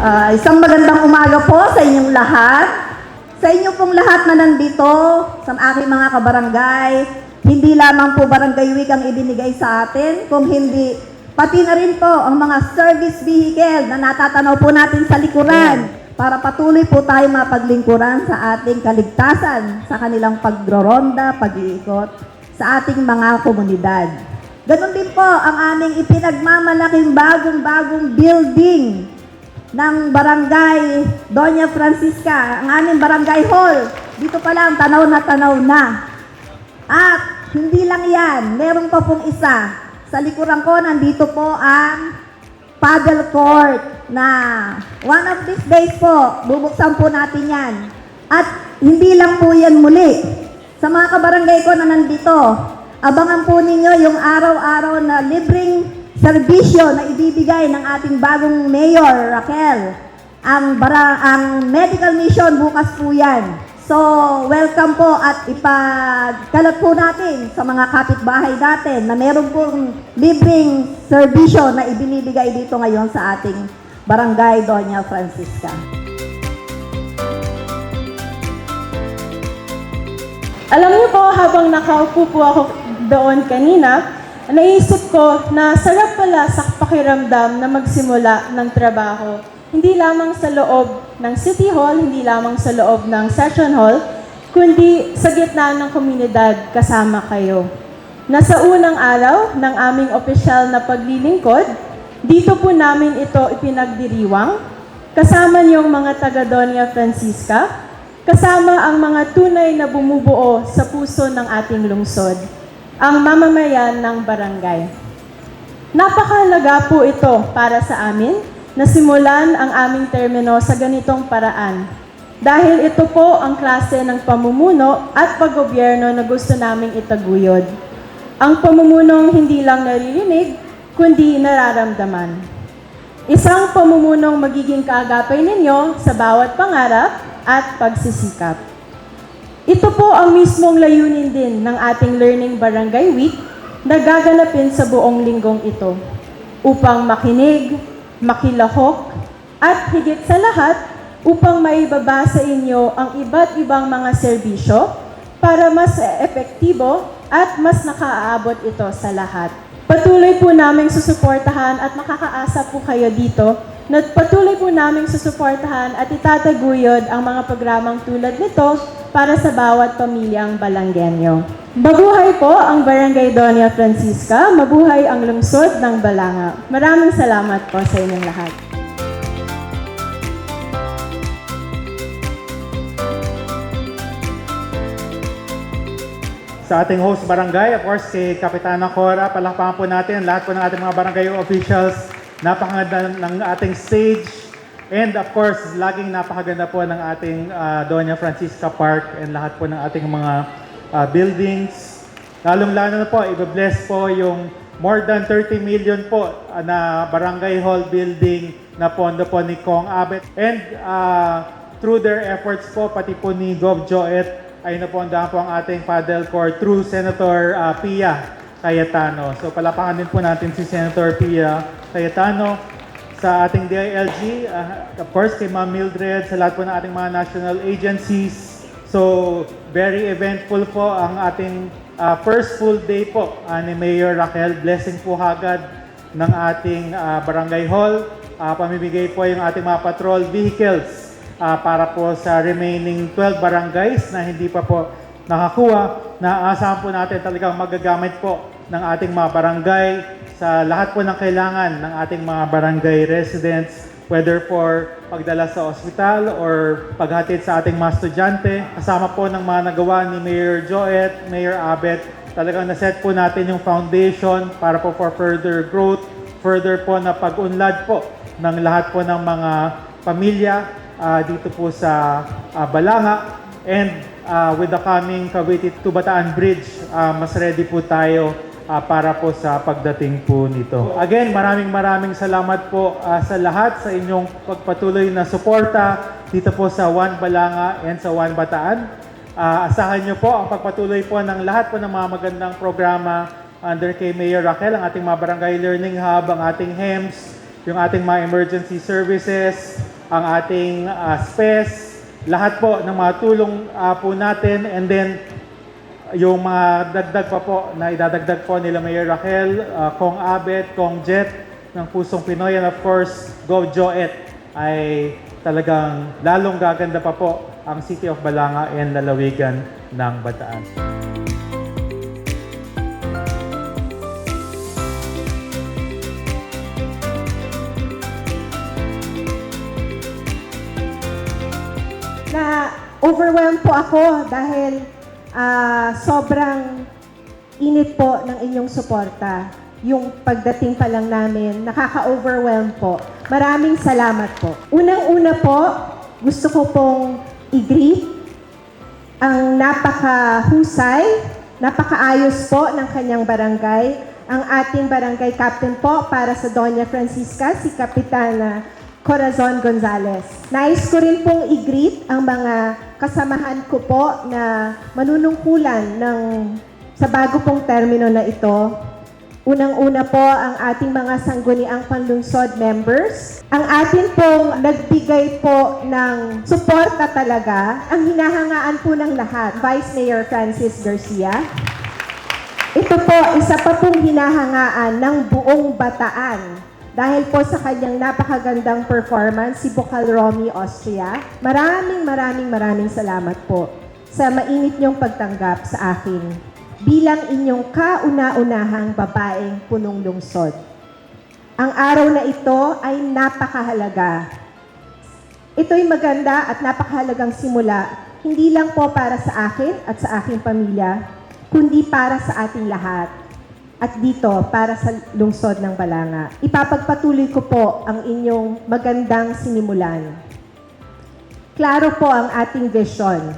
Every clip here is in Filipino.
Ah, isang magandang umaga po sa inyong lahat. Sa inyo pong lahat na nandito, sa aking mga kabarangay, hindi lamang po barangay week ang ibinigay sa atin, kung hindi, pati na rin po ang mga service vehicle na natatanaw po natin sa likuran para patuloy po tayo mapaglingkuran sa ating kaligtasan sa kanilang pagroronda, pag-iikot sa ating mga komunidad. Ganon din po ang aming ipinagmamalaking bagong-bagong building ng barangay Doña Francisca, ang aming barangay hall. Dito pa lang, tanaw na tanaw na. At hindi lang yan, meron pa pong isa. Sa likuran ko, nandito po ang paddle court na one of these days po, bubuksan po natin yan. At hindi lang po yan muli. Sa mga kabarangay ko na nandito, abangan po ninyo yung araw-araw na libreng serbisyo na ibibigay ng ating bagong mayor, Raquel. Ang, bara, ang medical mission bukas po yan. So, welcome po at ipagkalat po natin sa mga kapitbahay natin na meron pong libreng serbisyo na ibinibigay dito ngayon sa ating barangay Doña Francisca. Alam niyo po, habang nakaupo po ako doon kanina, naisip ko na sarap pala sa pakiramdam na magsimula ng trabaho. Hindi lamang sa loob ng City Hall, hindi lamang sa loob ng Session Hall, kundi sa gitna ng komunidad kasama kayo. Nasa unang araw ng aming opisyal na paglilingkod, dito po namin ito ipinagdiriwang, kasama niyong mga taga Doña Francisca, kasama ang mga tunay na bumubuo sa puso ng ating lungsod, ang mamamayan ng barangay. Napakahalaga po ito para sa amin na simulan ang aming termino sa ganitong paraan. Dahil ito po ang klase ng pamumuno at paggobyerno na gusto naming itaguyod. Ang pamumunong hindi lang naririnig, kundi nararamdaman. Isang pamumunong magiging kaagapay ninyo sa bawat pangarap at pagsisikap. Ito po ang mismong layunin din ng ating Learning Barangay Week na gaganapin sa buong linggong ito upang makinig, makilahok, at higit sa lahat, upang maibaba sa inyo ang iba't ibang mga serbisyo para mas epektibo at mas nakaaabot ito sa lahat. Patuloy po namin susuportahan at makakaasa po kayo dito na patuloy po namin susuportahan at itataguyod ang mga programang tulad nito para sa bawat pamilyang Balanggenyo. Mabuhay po ang Barangay Doña Francisca, mabuhay ang lungsod ng Balanga. Maraming salamat po sa inyong lahat. sa ating host barangay, of course, kay Kapitana Cora, palakpakan po natin lahat po ng ating mga barangay officials. Napakaganda ng ating stage. And of course, laging napakaganda po ng ating ah, Doña Francisca Park and lahat po ng ating mga ah, buildings. Lalong-lalo na po, i-bless po yung more than 30 million po ah, na barangay hall building na pondo po ni Kong Abet. And ah, through their efforts po, pati po ni Gov. Joet, ay napondahan po ang ating paddle court through Senator ah, Pia Cayetano. So palapakan din po natin si Senator Pia Cayetano sa ating DILG, ah, of course kay Ma'am Mildred, sa lahat po ng ating mga national agencies. So very eventful po ang ating ah, first full day po ah, ni Mayor Raquel. Blessing po hagad ng ating ah, barangay hall. Ah, pamimigay po yung ating mga patrol vehicles ah, para po sa remaining 12 barangays na hindi pa po nakakuha. Naaasahan po natin talagang magagamit po ng ating mga barangay sa lahat po ng kailangan ng ating mga barangay residents, whether for pagdala sa ospital or paghatid sa ating mga estudyante. Kasama po ng mga nagawa ni Mayor Joet, Mayor Abet, talagang naset po natin yung foundation para po for further growth, further po na pag-unlad po ng lahat po ng mga pamilya ah, dito po sa ah, Balanga. And ah, with the coming Cavite to Bataan Bridge, ah, mas ready po tayo ah, para po sa pagdating po nito. Again, maraming maraming salamat po ah, sa lahat sa inyong pagpatuloy na suporta dito po sa One Balanga and sa One Bataan. Ah, asahan niyo po ang pagpatuloy po ng lahat po ng mga magandang programa under kay Mayor Raquel, ang ating mga Barangay Learning Hub, ang ating HEMS, yung ating mga emergency services, ang ating uh, SPES, lahat po ng mga tulong ah, po natin and then yung mga dagdag pa po na idadagdag po nila Mayor Raquel, uh, Kong Abet, Kong Jet ng Pusong Pinoy and of course Go Joet ay talagang lalong gaganda pa po ang City of Balanga and lalawigan ng Bataan. na overwhelmed po ako dahil ah, sobrang init po ng inyong suporta. Yung pagdating pa lang namin, nakaka-overwhelm po. Maraming salamat po. Unang-una po, gusto ko pong i-greet ang napakahusay, napakaayos po ng kanyang barangay, ang ating barangay captain po para sa Doña Francisca, si Kapitana Corazon Gonzales. Nais ko rin pong i-greet ang mga kasamahan ko po na manunungkulan ng sa bago pong termino na ito. Unang-una po ang ating mga sangguniang panlungsod members. Ang atin pong nagbigay po ng suporta talaga, ang hinahangaan po ng lahat, Vice Mayor Francis Garcia. Ito po, isa pa pong hinahangaan ng buong bataan dahil po sa kanyang napakagandang performance, si Bukal Romy Austria. Maraming maraming maraming salamat po sa mainit niyong pagtanggap sa akin bilang inyong kauna-unahang babaeng punong lungsod. Ang araw na ito ay napakahalaga. Ito'y maganda at napakahalagang simula, hindi lang po para sa akin at sa aking pamilya, kundi para sa ating lahat. At dito, para sa lungsod ng Balanga. Ipapagpatuloy ko po ang inyong magandang sinimulan. Klaro po ang ating vision.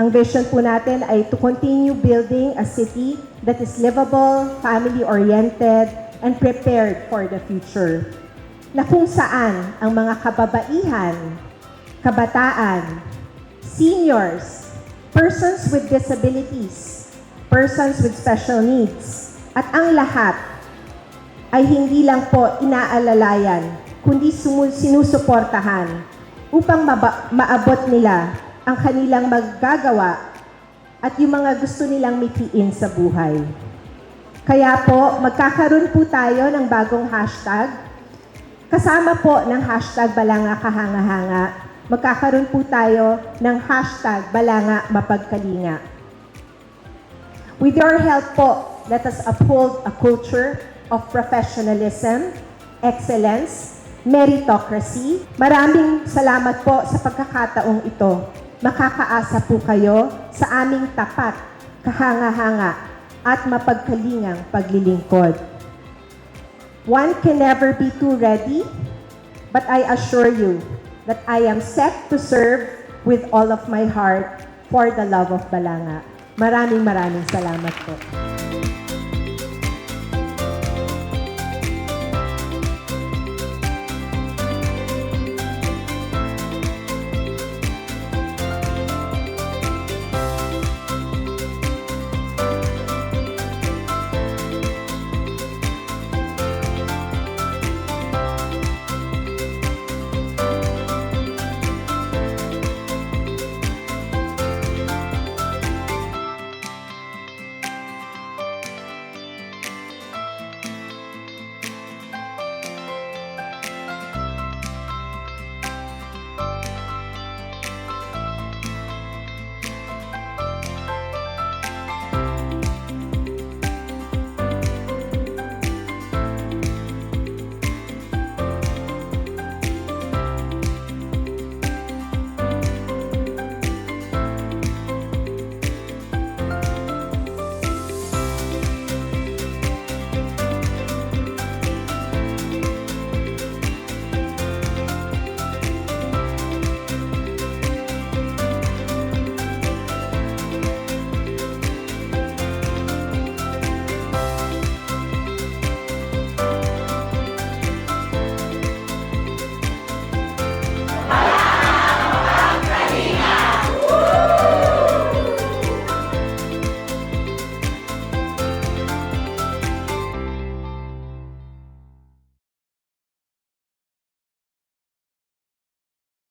Ang vision po natin ay to continue building a city that is livable, family-oriented, and prepared for the future. Na kung saan ang mga kababaihan, kabataan, seniors, persons with disabilities, persons with special needs, at ang lahat ay hindi lang po inaalalayan, kundi sinusuportahan upang maabot nila ang kanilang maggagawa at yung mga gusto nilang mitiin sa buhay. Kaya po, magkakaroon po tayo ng bagong hashtag. Kasama po ng hashtag Balanga Kahanga-hanga, magkakaroon po tayo ng hashtag Balanga Mapagkalinga. With your help po, let us uphold a culture of professionalism, excellence, meritocracy. Maraming salamat po sa pagkakataong ito. Makakaasa po kayo sa aming tapat, kahanga-hanga, at mapagkalingang paglilingkod. One can never be too ready, but I assure you that I am set to serve with all of my heart for the love of Balanga. Maraming maraming salamat po.